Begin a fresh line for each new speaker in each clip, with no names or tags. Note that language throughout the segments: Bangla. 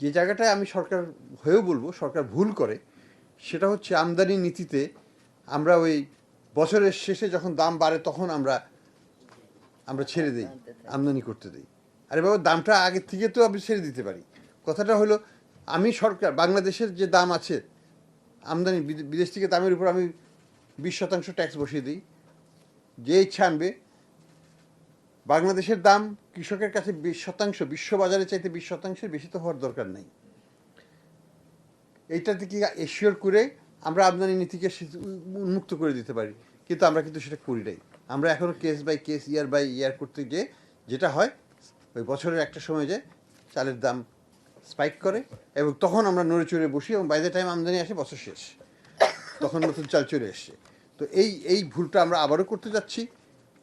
যে জায়গাটায় আমি সরকার হয়েও বলব, সরকার ভুল করে, সেটা হচ্ছে আমদানি নীতিতে আমরা ওই বছরের শেষে যখন দাম বাড়ে তখন আমরা আমরা ছেড়ে দিই, আমদানি করতে দিই। আরে বাবা, দামটা আগের থেকে তো আমি ছেড়ে দিতে পারি। কথাটা হলো, আমি সরকার, বাংলাদেশের যে দাম আছে, আমদানি, বিদেশ থেকে দামের উপর আমি বিশ শতাংশ ট্যাক্স বসিয়ে দিই। যে ইচ্ছা আনবে বাংলাদেশের দাম কৃষকের কাছে বিশ শতাংশ বিশ্ব বাজারে চাইতে বিশ শতাংশের বেশি তো হওয়ার দরকার নেই। এইটা থেকে এশিওর করে আমরা আমদানি নীতিকে উন্মুক্ত করে দিতে পারি। কিন্তু আমরা কিন্তু সেটা করি নাই। আমরা এখনও case by case year by year করতে গিয়ে যেটা হয়, ওই বছরের একটা সময় যে চালের দাম স্পাইক করে এবং তখন আমরা নড়ে চড়ে বসি এবং বাই দ্য টাইম আমদানি আসে বছর শেষ। তখন নতুন চাল চলে এসছে। তো এই এই ভুলটা আমরা আবারও করতে যাচ্ছি।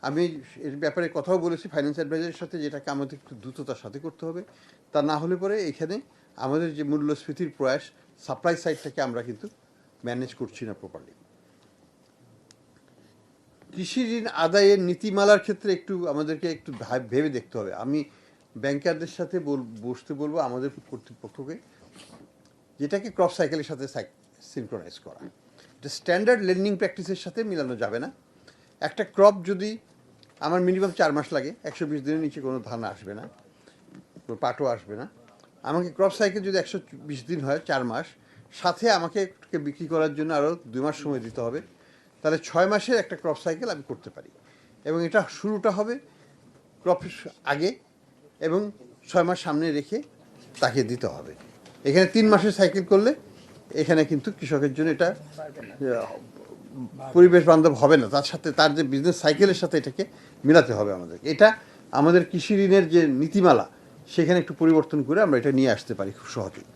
আমি এর ব্যাপারে কথাও বলেছি ফাইন্যান্স অ্যাডভাইজারের সাথে, যেটাকে আমাদের একটু দ্রুততার সাথে করতে হবে। তা না হলে পরে এখানে আমাদের যে মূল্যস্ফীতির প্রয়াস সাপ্লাই সাইডটাকে আমরা কিন্তু ম্যানেজ করছি না প্রপারলি কৃষি ঋণ আদায়ের নীতিমালার ক্ষেত্রে একটু আমাদেরকে একটু ভেবে দেখতে হবে। আমি ব্যাংকারদের সাথে বল- বসতে বলব, আমাদের কর্তৃপক্ষকে, যেটাকে ক্রপ সাইকেলের সাথে সিনক্রোনাইজ করা। এটা স্ট্যান্ডার্ড লেন্ডিং প্র্যাকটিসের সাথে মিলানো যাবে না। একটা ক্রপ যদি আমার মিনিমাম চার মাস লাগে, একশো বিশ দিনের নিচে কোনো ধান আসবে না, কোনো পাটও আসবে না। আমাকে ক্রপ সাইকেল যদি একশো বিশ দিন হয়, চার মাস, সাথে আমাকে বিক্রি করার জন্য আরও দুই মাস সময় দিতে হবে, তাহলে ছয় মাসের একটা ক্রপ সাইকেল আমি করতে পারি। এবং এটা শুরুটা হবে ক্রপ আগে এবং ছয় মাস সামনে রেখে তাকে দিতে হবে। এখানে তিন মাসের সাইকেল করলে এখানে কিন্তু কৃষকের জন্য এটা পরিবেশ বান্ধব হবে না। তার সাথে তার যে বিজনেস সাইকেলের সাথে এটাকে মিলাতে হবে আমাদের এটা আমাদের কৃষি ঋণের যে নীতিমালা, সেখানে একটু পরিবর্তন করে আমরা এটা নিয়ে আসতে পারি খুব সহজেই।